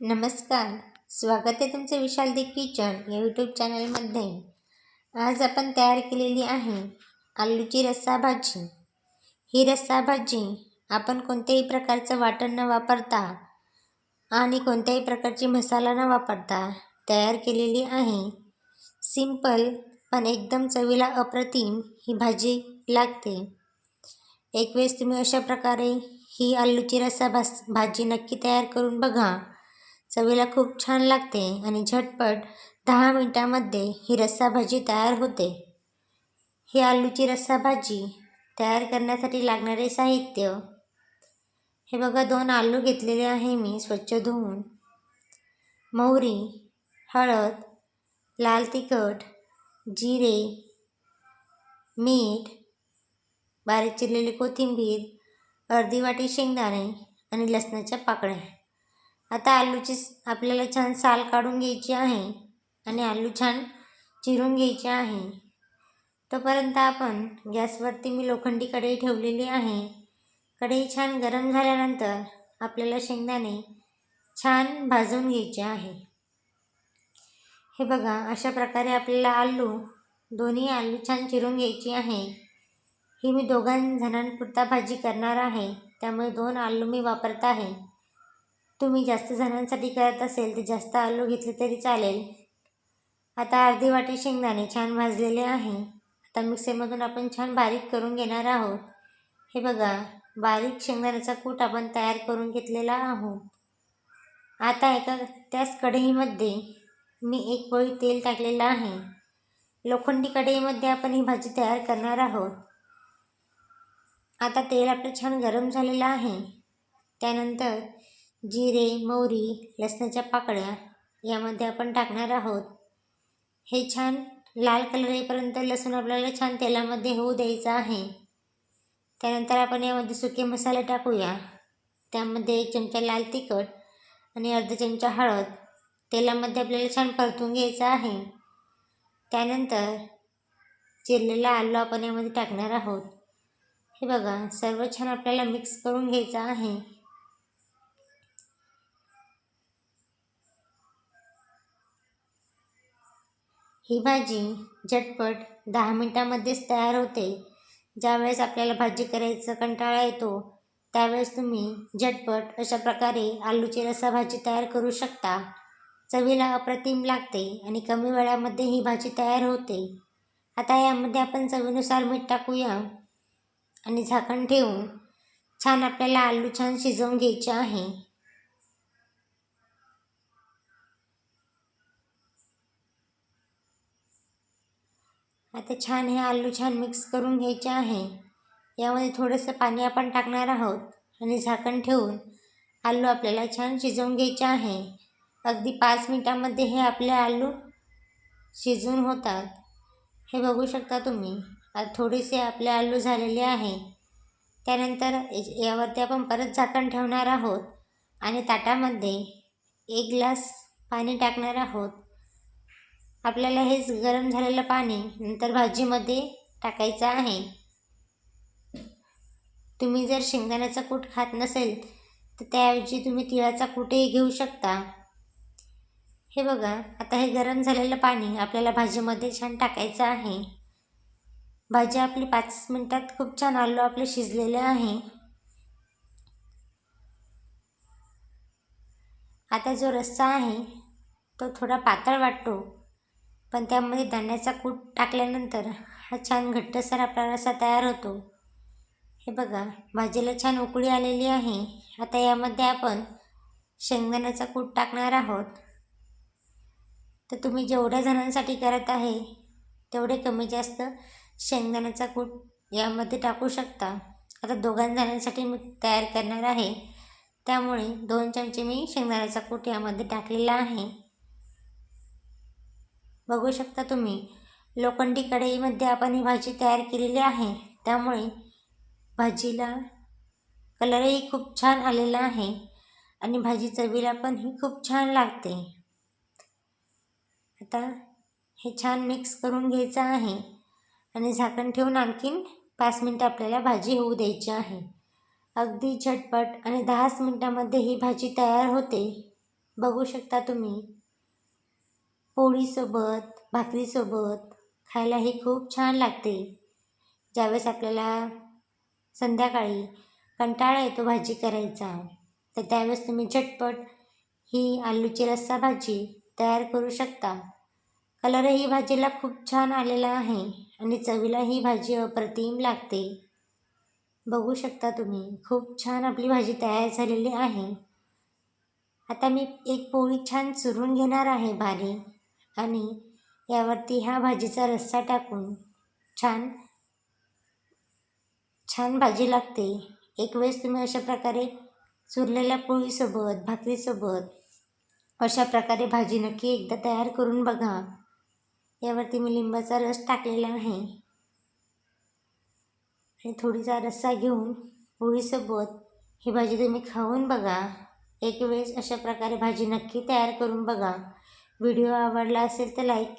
नमस्कार. स्वागत आहे तुमचे विशाल दी किचन या यूट्यूब चॅनलमध्ये आज आपण तयार केलेली आहे आलूची रस्सा भाजी. ही रस्सा भाजी आपण कोणत्याही प्रकारचं वाटण न वापरता आणि कोणत्याही प्रकारची मसाला न वापरता तयार केलेली आहे. सिंपल पण एकदम चवीला अप्रतिम ही भाजी लागते. एक वेळेस तुम्ही अशा प्रकारे ही आलूची रस्सा भास भाजी नक्की तयार करून बघा. चवीला खूप छान लागते आणि झटपट दहा मिनटामध्ये ही रस्सा भाजी तयार होते. ही आलूची रस्सा भाजी तयार करण्यासाठी लागणारे साहित्य. हे बघा दोन आलू घेतलेले आहे मी स्वच्छ धुवून. मोहरी हळद लाल तिखट जिरे मीठ बारीक चिरलेली कोथिंबीर अर्धी वाटी शेंगदाणे आणि लसणाच्या पाकळ्या. आता आलूची आपल्याला छान साल काढून घ्यायची आहे आणि आलू छान चिरून घ्यायचे आहे. तोपर्यंत आपण गॅसवरती मी लोखंडी कढई ठेवलेली आहे. कढई छान गरम झाल्यानंतर आपल्याला शेंगदाणे छान भाजून घ्यायचे आहे. हे बघा अशा प्रकारे आपल्याला आलू दोन्ही आलू छान चिरून घ्यायची आहे. ही मी दोघां जणांपुरता भाजी करणार आहे. त्यामुळे दोन आलू मी वापरत आहे. तुम्ही जास्त जणांसाठी करत असेल तर जास्त आलू घेतले तरी चालेल. आता अर्धी वाटी शेंगदाणे छान भाजलेले आहे. आता मिक्सरमधून आपण छान बारीक करून घेणार आहोत. हे बघा बारीक शेंगदाण्याचा कूट आपण तयार करून घेतलेला आहोत. आता एका त्याच कढईमध्ये मी एक पोळी तेल टाकलेलं आहे. लोखंडी कढईमध्ये आपण ही भाजी तयार करणार आहोत. आता तेल आपलं छान गरम झालेलं आहे. त्यानंतर जिरे मोहरी लसणाच्या पाकळ्या यामध्ये आपण टाकणार आहोत. हे छान लाल कलर येईपर्यंत लसूण आपल्याला छान तेलामध्ये होऊ द्यायचं आहे. त्यानंतर आपण यामध्ये सुके मसाले टाकूया. त्यामध्ये एक चमचा लाल तिखट आणि अर्धा चमचा हळद. तेलामध्ये आपल्याला छान परतून घ्यायचं आहे. त्यानंतर चिरलेला आलू आपण यामध्ये टाकणार आहोत. हे बघा सर्व छान आपल्याला मिक्स करून घ्यायचं आहे. ही भाजी झटपट दहा मिनटामध्येच तयार होते. ज्यावेळेस आपल्याला भाजी करायचं कंटाळा येतो त्यावेळेस तुम्ही झटपट अशा प्रकारे आलूची रसा भाजी तयार करू शकता. चवीला अप्रतिम लागते आणि कमी वेळामध्ये ही भाजी तयार होते. आता यामध्ये आपण चवीनुसार मीठ टाकूया आणि झाकण ठेवून छान आपल्याला आलू छान शिजवून घ्यायचे आहे. आता छान हे आलू छान मिक्स करून घ्यायचे आहे. यामध्ये थोडंसं पाणी आपण टाकणार आहोत आणि झाकण ठेवून आलू आपल्याला छान शिजवून घ्यायचे आहे. अगदी पाच मिनटामध्ये हे आपले आलू शिजून होतात. हे बघू शकता तुम्ही आता थोडेसे आपले आलू झालेले आहे. त्यानंतर यावरती आपण परत झाकण ठेवणार आहोत आणि ताटामध्ये एक ग्लास पाणी टाकणार आहोत. आपल्याला हेच गरम झालेलं पाणी नंतर भाजीमध्ये टाकायचं आहे. तुम्ही जर शेंगदाण्याचा कूट खात नसेल तर त्याऐवजी तुम्ही तिळाचा कूटही घेऊ शकता. हे बघा आता हे गरम झालेलं पाणी आपल्याला भाजीमध्ये छान टाकायचं आहे. भाजी आपली पाच मिनटात खूप छान आलू आपले शिजलेले आहे. आता जो रस्सा आहे तो थोडा पातळ वाटतो. पण त्यामध्ये धान्याचा कूट टाकल्यानंतर हा छान घट्टसर आपला रसा तयार होतो. हे बघा भाजीला छान उकळी आलेली आहे. आता यामध्ये आपण शेंगदाण्याचा कूट टाकणार आहोत. तर तुम्ही जेवढ्या जणांसाठी करत आहे तेवढे कमी जास्त शेंगदाण्याचा कूट यामध्ये टाकू शकता. आता दोघां जणांसाठी मी तयार करणार आहे. त्यामुळे दोन चमचे मी शेंगदाण्याचा कूट यामध्ये टाकलेला आहे. बघू शकता तुम्ही. लोखंडी कढईमध्ये आपण ही भाजी तयार केलेली आहे. त्यामुळे भाजीला कलरही खूप छान आलेला आहे आणि भाजी चवीला पण ही खूप छान लागते. आता हे छान मिक्स करून घ्यायचं आहे आणि झाकण ठेवून आणखीन पाच मिनटं आपल्याला भाजी होऊ द्यायची आहे. अगदी झटपट आणि दहाच मिनटामध्ये ही भाजी तयार होते. बघू शकता तुम्ही. पोळीसोबत भाकरीसोबत खायलाही खूप छान लागते. ज्यावेळेस आपल्याला संध्याकाळी कंटाळा येतो भाजी करायचा तर त्यावेळेस तुम्ही झटपट ही आलूची रस्सा भाजी तयार करू शकता. कलरही भाजीला खूप छान आलेला आहे आणि चवीला ही भाजी अप्रतिम लागते. बघू शकता तुम्ही खूप छान आपली भाजी तयार झालेली आहे. आता मी एक पोळी छान चुरून घेणार आहे भारी आणि यावरती ह्या भाजीचा रस्सा टाकून छान छान भाजी लागते. एक वेळेस तुम्ही अशा प्रकारे चुरलेल्या पोळीसोबत भाकरीसोबत अशा प्रकारे भाजी नक्की एकदा तयार करून बघा. यावरती मी लिंबाचा रस टाकलेला आहे. आणि थोडीसा रस्सा घेऊन पोळीसोबत ही भाजी तुम्ही खाऊन बघा. एक वेळेस अशा प्रकारे भाजी नक्की तयार करून बघा. व्हिडिओ आवडला असेल तर लाईक करा.